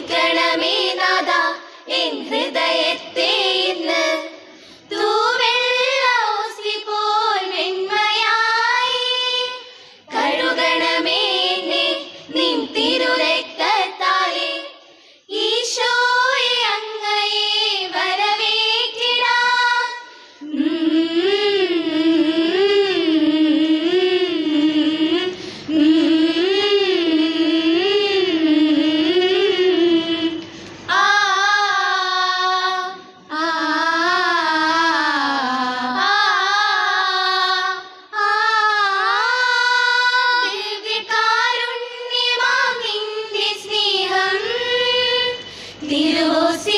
ക്ഷമിക്കണമേ നാഥ എൻ ഹൃദയ திருவோசி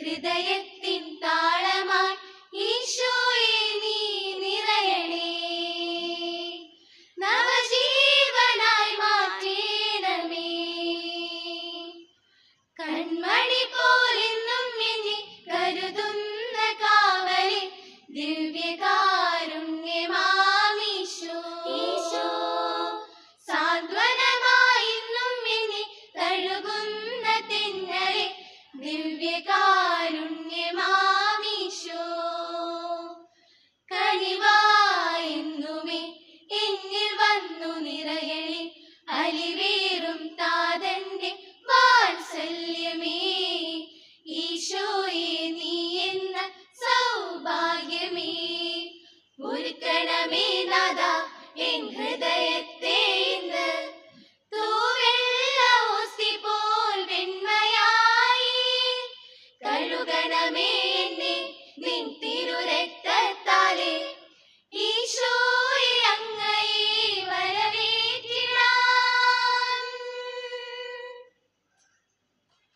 ഹൃദയത്തിൻ താളമായി ഈശോയെ നീ നിറയണേ. നവജീവനായി മാറ്റേണമേ. കൺമണി என் ஹிருதயத்தில்